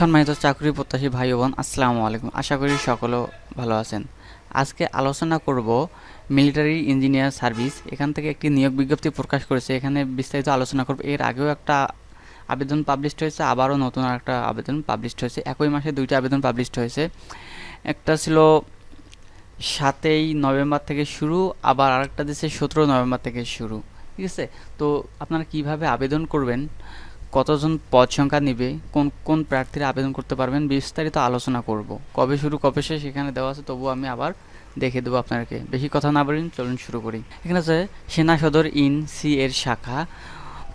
সম্মানিত চাকরি প্রত্যাশী ভাই বোন, আসসালামু আলাইকুম। আশা করি সকলেও ভালো আছেন। আজকে আলোচনা করব মিলিটারি ইঞ্জিনিয়ার সার্ভিস। এখান থেকে একটি নিয়োগ বিজ্ঞপ্তি প্রকাশ করেছে। এখানে বিস্তারিত আলোচনা করব। এর আগেও একটা আবেদন পাবলিশড হয়েছে, আবারও নতুন একটা আবেদন পাবলিশড হয়েছে। একই মাসে দুইটা আবেদন পাবলিশড হয়েছে। একটা ছিল সাতই নভেম্বর থেকে শুরু, আবার আরেকটা দিচ্ছে সতেরো নভেম্বর থেকে শুরু। ঠিক আছে? তো আপনারা কীভাবে আবেদন করবেন? কতজন পদ সংখ্যা নেবে, কোন কোন প্রার্থীরা আবেদন করতে পারবেন, বিস্তারিত আলোচনা করব। কবে শুরু, কবে শেষ এখানে দেওয়া আছে, তবুও আমি আবার দেখে দেবো আপনাকে বেশি কথা না বলুন চলুন শুরু করি। এখানে আছে, সেনা সদর ইন সি এর শাখা,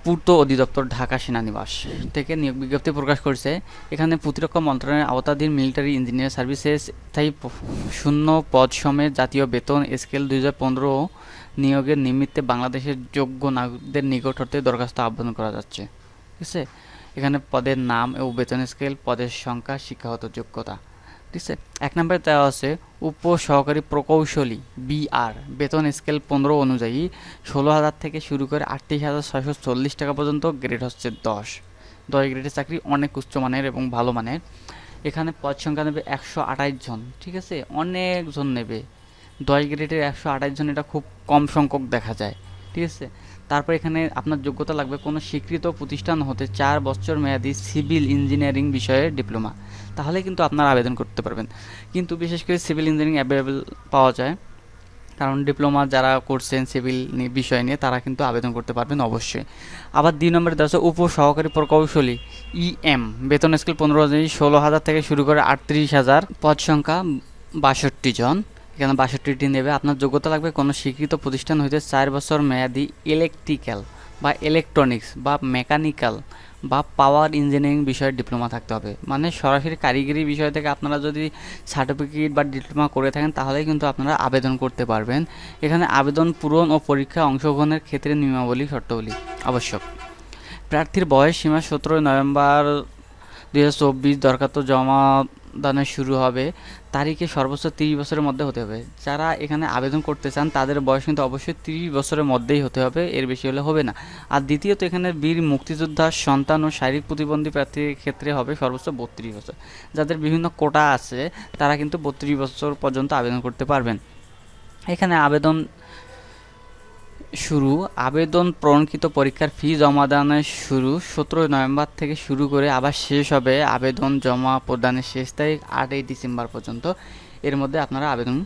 পূর্ত অধিদপ্তর, ঢাকা সেনানিবাস থেকে নিয়োগ বিজ্ঞপ্তি প্রকাশ করেছে। এখানে প্রতিরক্ষা মন্ত্রণালয়ের আওতাধীন মিলিটারি ইঞ্জিনিয়ার সার্ভিসেস স্থায়ী শূন্য পদ সমেত জাতীয় বেতন স্কেল দুই হাজার পনেরো নিয়োগের নিমিত্তে বাংলাদেশের যোগ্য নাগরিকদের নিকট হতে দরখাস্ত আবেদন করা যাচ্ছে। আছে এখানে পদের নাম ও বেতন স্কেল পদের সংখ্যা, শিক্ষাগত যোগ্যতা। ঠিক আছে? এক নম্বরে দেওয়া আছে উপ সহকারী প্রকৌশলী, বিআর। বেতন স্কেল পনেরো অনুযায়ী ষোলো হাজার থেকে শুরু করে আটত্রিশ হাজার ছয়শো চল্লিশ টাকা পর্যন্ত গ্রেড হচ্ছে দশ। দশ গ্রেডের চাকরি অনেক উচ্চমানের এবং ভালো মানের। এখানে পদ সংখ্যা নেবে একশো আঠাশ জন। ঠিক আছে? অনেকজন নেবে। দশ গ্রেডের একশো আঠাশ জন এটা খুব কম সংখ্যক দেখা যায়। ঠিক আছে? তারপর এখানে আপনার যোগ্যতা লাগবে কোনো স্বীকৃত প্রতিষ্ঠান হতে চার বছর মেয়াদি সিভিল ইঞ্জিনিয়ারিং বিষয়ে ডিপ্লোমা। তাহলে কিন্তু আপনারা আবেদন করতে পারবেন। কিন্তু বিশেষ করে সিভিল ইঞ্জিনিয়ারিং অ্যাভেলেবেল পাওয়া যায়। কারণ ডিপ্লোমা যারা করছেন সিভিল বিষয় নিয়ে, তারা কিন্তু আবেদন করতে পারবেন অবশ্যই। আবার দুই নম্বরে দেওয়া উপ সহকারী প্রকৌশলী, ইএম। বেতন স্কেল পনেরো হাজার ষোলো হাজার থেকে শুরু করে আটত্রিশ হাজার, পদ সংখ্যা বাষট্টি জন। এখানে বাষট্টিটি নেবে। আপনার যোগ্যতা লাগবে কোনো স্বীকৃত প্রতিষ্ঠান হইতে চার বছর মেয়াদি ইলেকট্রিক্যাল বা ইলেকট্রনিক্স বা মেকানিক্যাল বা পাওয়ার ইঞ্জিনিয়ারিং বিষয়ে ডিপ্লোমা থাকতে হবে। মানে সরাসরি কারিগরি বিষয় থেকে আপনারা যদি সার্টিফিকেট বা ডিপ্লোমা করে থাকেন, তাহলেই কিন্তু আপনারা আবেদন করতে পারবেন। এখানে আবেদন পূরণ ও পরীক্ষা অংশগ্রহণের ক্ষেত্রে নিয়মাবলী, শর্তাবলী আবশ্যক। প্রার্থীর বয়স সীমা সতেরোই নভেম্বর দুই হাজার চব্বিশ দরখাস্ত জমা দানের শুরু হবে, তারিখে সর্বোচ্চ তিরিশ বছরের মধ্যে হতে হবে। যারা এখানে আবেদন করতে চান, তাদের বয়স কিন্তু অবশ্যই তিরিশ বছরের মধ্যেই হতে হবে, এর বেশি হলে হবে না। আর দ্বিতীয়ত, এখানে বীর মুক্তিযোদ্ধার সন্তান ও শারীরিক প্রতিবন্ধী প্রার্থীর ক্ষেত্রে হবে সর্বোচ্চ বত্রিশ বছর। যাদের বিভিন্ন কোটা আছে, তারা কিন্তু বত্রিশ বছর পর্যন্ত আবেদন করতে পারবেন। এখানে আবেদন শুরু, আবেদন প্রণকৃত পরীক্ষার ফি জমা দানের শুরু, সতেরোই নভেম্বর থেকে শুরু করে আবার শেষ হবে আবেদন জমা প্রদানের শেষ তারিখ আটই ডিসেম্বর পর্যন্ত। এর মধ্যে আপনারা আবেদন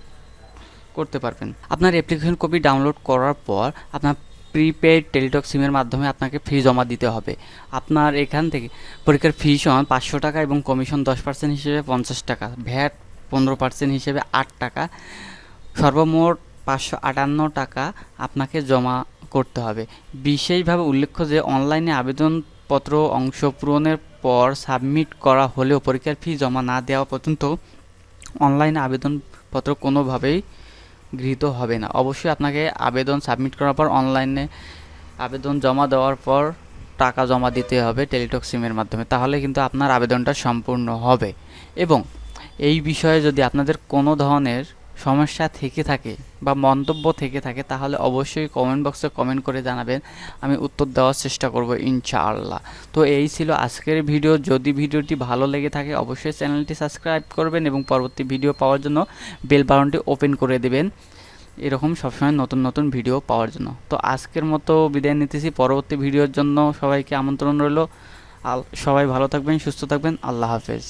করতে পারবেন। আপনার অ্যাপ্লিকেশন কপি ডাউনলোড করার পর আপনার প্রিপেড টেলিটক সিমের মাধ্যমে আপনাকে ফি জমা দিতে হবে। আপনার এখান থেকে পরীক্ষার ফি সমান পাঁচশো টাকা এবং কমিশন দশ পার্সেন্ট হিসেবে পঞ্চাশ টাকা। ভ্যাট পনেরো পার্সেন্ট হিসেবে আট টাকা। সর্বমোট পাঁচশো আটান্ন টাকা আপনাকে জমা করতে হবে। বিশেষভাবে উল্লেখ্য যে, অনলাইনে আবেদনপত্র অংশ পূরণের পর সাবমিট করা হলেও পরীক্ষার ফি জমা না দেওয়া পর্যন্ত অনলাইনে আবেদনপত্র কোনোভাবেই গৃহীত হবে না। অবশ্যই আপনাকে আবেদন সাবমিট করার পর অনলাইনে আবেদন জমা দেওয়ার পর টাকা জমা দিতে হবে টেলিটক সিমের মাধ্যমে। তাহলে কিন্তু আপনার আবেদনটা সম্পূর্ণ হবে। এবং এই বিষয়ে যদি আপনাদের কোনো ধরনের সমস্যা থেকে থাকে বা মন্তব্য থেকে থাকে, তাহলে অবশ্যই কমেন্ট বক্সে কমেন্ট করে জানাবেন। আমি উত্তর দেওয়ার চেষ্টা করব ইনশাআল্লাহ। তো এই ছিল আজকের ভিডিও। যদি ভিডিওটি ভালো লেগে থাকে, অবশ্যই চ্যানেলটি সাবস্ক্রাইব করবেন এবং পরবর্তী ভিডিও পাওয়ার জন্য বেল বাটনটি ওপেন করে দেবেন। এরকম সবসময় নতুন নতুন ভিডিও পাওয়ার জন্য। তো আজকের মতো বিদায় নিতেছি। পরবর্তী ভিডিওর জন্য সবাইকে আমন্ত্রণ রইল। সবাই ভালো থাকবেন, সুস্থ থাকবেন। আল্লাহ হাফেজ।